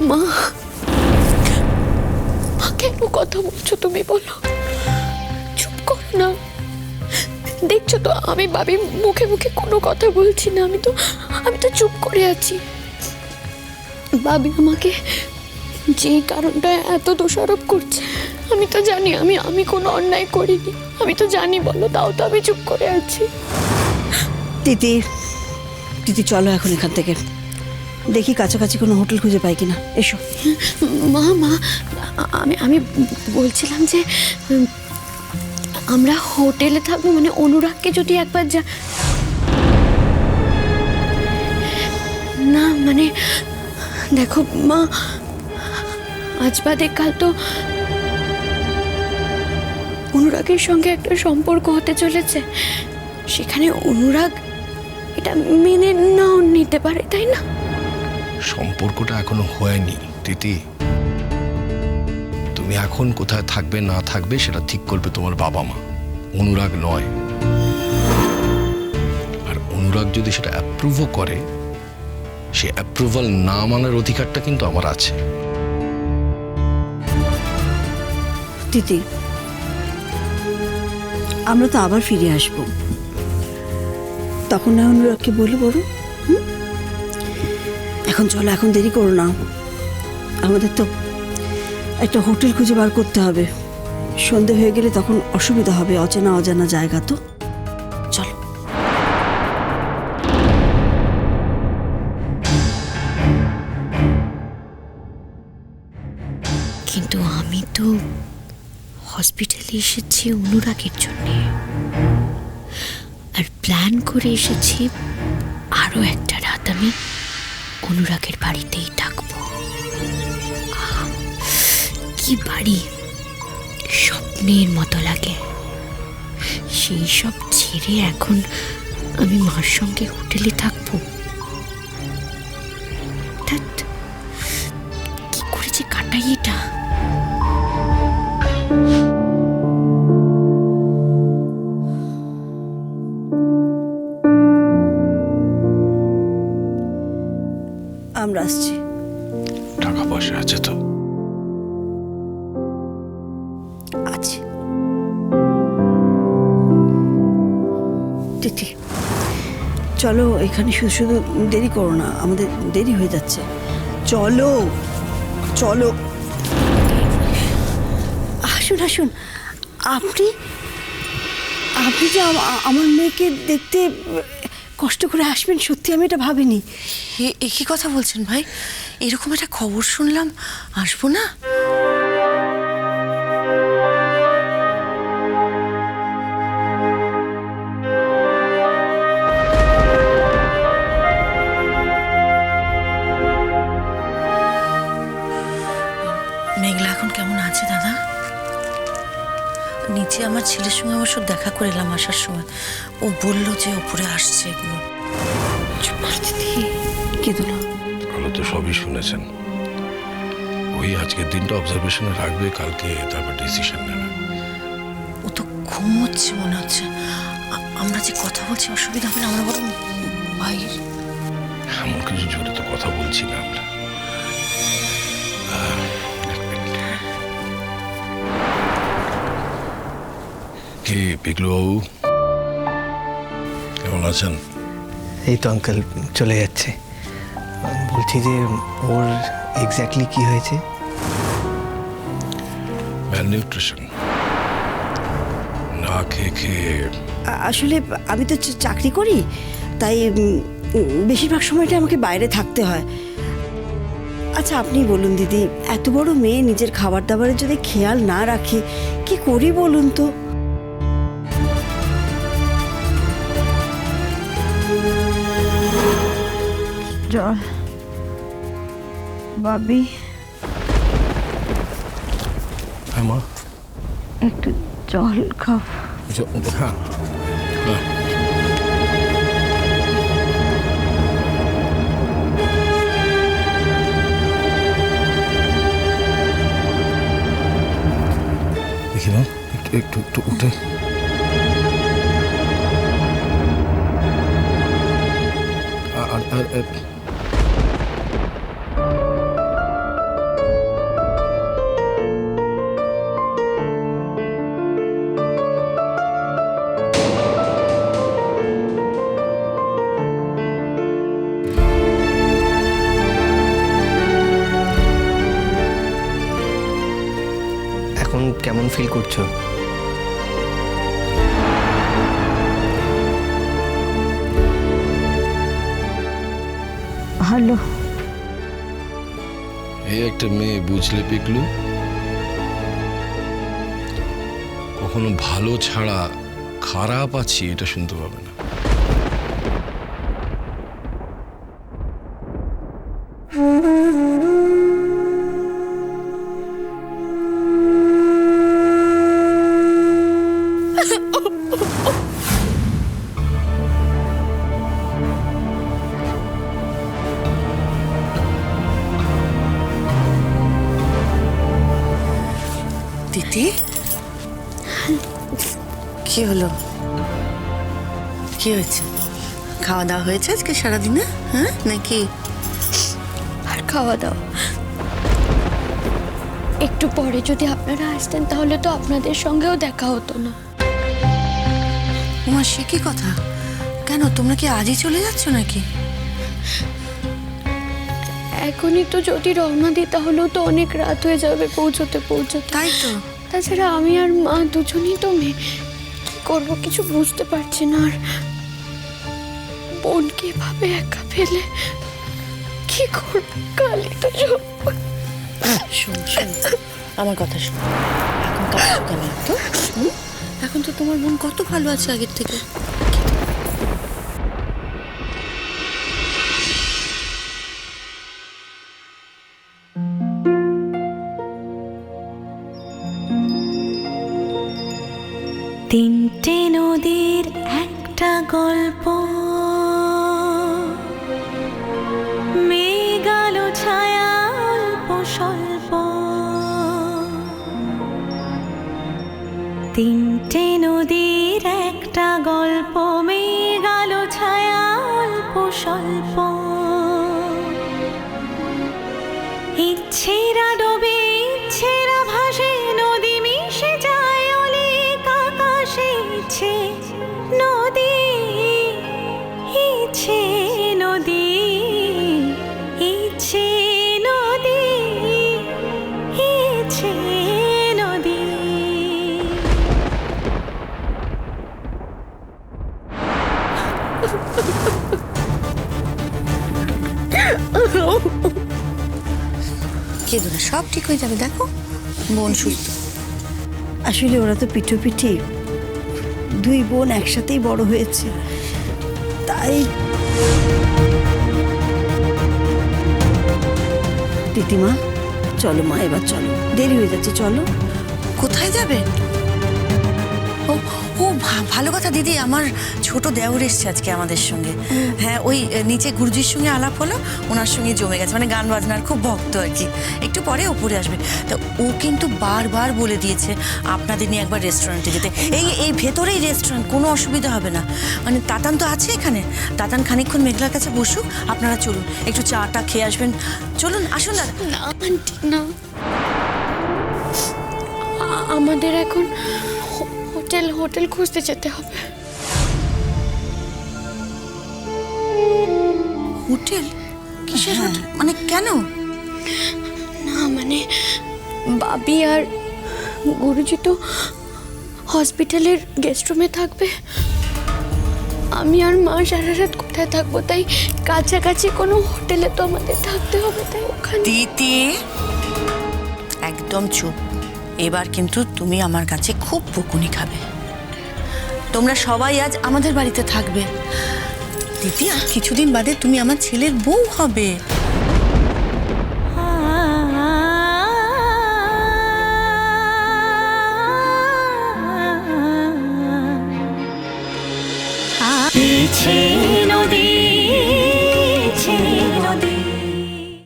মা মা কেন কথা বলছো তুমি বলো। চুপ করো না। দেখছ তো, আমি বাবি মুখে মুখে কোনো কথা বলছি না। আমি তো আমি তো চুপ করে আছি। বাবি আমাকে যে কারণটা এত দোষারোপ করছে, আমি তো জানি, আমি আমি কোনো অন্যায় করিনি। আমি তো জানি, বলো, তাও তো আমি চুপ করে আছি। দিদি দিদি চলো এখন এখান থেকে। দেখি কাছাকাছি কোনো হোটেল খুঁজে পাই কিনা। এসো। মা মা, আমি আমি বলছিলাম যে আমরা হোটেলে থাকব মানে অনুরাগকে যদি একবার যা না মানে দেখো মা, আজ বাদে কাল তো অনুরাগের সঙ্গে একটা সম্পর্ক হতে চলেছে। সেখানে অনুরাগ এটা মেনে নাও, নিতে পারে, তাই না? সম্পর্কটা এখনও হয়নি তিতি তুমি এখন কোথায় থাকবে, না থাকবে, সেটা ঠিক করবে তোমার বাবা মা অনুরাগ নয়। আর অনুরাগ যদি সেটা অ্যাপ্রুভও করে, সে অ্যাপ্রুভাল না মানার অধিকারটা কিন্তু আমার আছে। দিদি আমরা তো আবার ফিরে আসব। তখন না অনুরাগকে বলে বড় এখন চলো, এখন দেরি করো না। আমাদের তো একটা হোটেল খুঁজে বার করতে হবে। সন্ধে হয়ে গেলে তখন অসুবিধা হবে, অচেনা অজানা জায়গা তো। চলো। কিন্তু আমি তো হসপিটালে এসেছি অনুরাগের জন্যে। আর প্ল্যান করে এসেছি আরও একটা রাত। আমি অনুরাগের বাড়িতেই থাকব। কি বাড়ি? স্বপ্নের মতো লাগে। সেই সব ছেড়ে এখন আমি মার সঙ্গে হোটেলে থাকব। কি করেছে কাটাই এটা? আমরা আসছি। টাকা পয়সা আছে তো। আছে। তিথি চলো এখানে শুধু শুধু দেরি করো না আমাদের দেরি হয়ে যাচ্ছে। চলো চলো। আসুন আসুন। আপনি আপনি যে আমার মেয়েকে দেখতে কষ্ট করে আসবেন, সত্যি আমি এটা ভাবিনি। এ- এ কি কথা বলছেন ভাই? এরকম একটা খবর শুনলাম, আসব না? ছেলের সঙ্গে অবশ্য দেখা করে এলাম আসার সময়। ও বলল যে ওপরে আসছে এগুলো। কে দিল ভালো তো সবই শুনেছেন। ওই আজকের দিনটা অবজারভেশনে রাখবে কালকে তারপর ডিসিশন নেবে। ও তো ঘুমোচ্ছে মনে হচ্ছে। আমরা যে কথা বলছি অসুবিধা হবে না আমরা বরং বাইরে। এমন কিছু জোরে তো কথা বলছি না আমরা। কে পিকলু বাবু কেমন আছেন? এই তো আঙ্কেল চলে যাচ্ছে। বলছি যে ওর এক্স্যাক্টলি কি হয়েছে? নিউট্রিশন না খেয়ে খেয়ে আসলে আমি তো চাকরি করি তাই বেশিরভাগ সময়টা আমাকে বাইরে থাকতে হয়। আচ্ছা আপনি বলুন দিদি এত বড় মেয়ে নিজের খাবার দাবারের যদি খেয়াল না রাখে কি করি বলুন তো? জল বাবি হ্যাঁ মা একটু জল খাও। হ্যাঁ। হ্যাঁ। দেখি মা। একটু একটু একটু উঠে। আর ফিল করছ? ভালো এই একটা মেয়ে বুঝলে পিকলু? কখনো ভালো ছাড়া খারাপ আছি এটা শুনতে পাবে না। কি হলো? কি হয়েছে? খাওয়া দাওয়া হয়েছে আজকে সারাদিনে হ্যাঁ? নাকি? আর খাওয়া দাওয়া। একটু পরে যদি আপনারা আসতেন তাহলে তো আপনাদের সঙ্গেও দেখা হতো না। তোমার সে কি কথা? কেন তোমরা কি আজই চলে যাচ্ছ নাকি? এখনই তো যদি রওনা দিই তাহলেও তো অনেক রাত হয়ে যাবে পৌঁছতে পৌঁছতে। তাই তো। তাছাড়া আমি আর মা দুজনেই তো মেয়ে। কী করব কিছু বুঝতে পারছি না আর। বোনকে এভাবে একা ফেলে কি করব? কালি তো সব শোন আমার কথা শোন। এখন কাজ কেন তো? এখন তো তোমার মন কত ভালো আছে আগের থেকে? তিনটে নদীর একটা গল্প মেঘাল ছায়া অল্প স্বল্প ইচ্ছেরা কেঁদো সব ঠিক হয়ে যাবে, দেখো। বোন সুস্থ। আসলে ওরা তো পিঠোপিঠি। দুই বোন একসাথেই বড় হয়েছে। তাই দিদিমা, চলো মা, এবার চলো। দেরি হয়ে যাচ্ছে, চলো। কোথায় যাবে? ও ও ভালো কথা, দিদি, আমার ছোট দেওর এসছে আজকে আমাদের সঙ্গে। হ্যাঁ ওই নিচে গুরুজির সঙ্গে আলাপ হলো, ওনার সঙ্গে জমে গেছে মানে গান বাজনার খুব ভক্ত আর কি। একটু পরে ওপরে আসবে। তো ও কিন্তু বারবার বলে দিয়েছে, আপনাদের নিয়ে একবার রেস্টুরেন্টে যেতে। এই এই ভেতরেই রেস্টুরেন্ট কোনো অসুবিধা হবে না। মানে তাতান তো আছে এখানে। তাতান খানিকক্ষণ মেঘলার কাছে বসুক, আপনারা চলুন, একটু চা টা খেয়ে আসবেন। চলুন, আসুন দাদা। না, আন্টি, না। আমাদের এখন হোটেল হোটেল খুঁজতে যেতে হবে। হোটেল? কিসের হোটেল? মানে কেন? না মানে বাবি আর গুরুজি তো হসপিটালের গেস্ট রুমে থাকবে। আমি আর মা সারা রাত কোথায় থাকব? তাই কাছাকাছি কোনো হোটেলে তো আমাদের থাকতে হবে তাই ওখানে দিদি। একদম চুপ। এবার কিন্তু তুমি আমার কাছে খুব বকুনি খাবে। তোমরা সবাই আজ আমাদের বাড়িতে থাকবে। দিদি, আর কিছুদিন বাদে তুমি আমার ছেলের বউ হবে।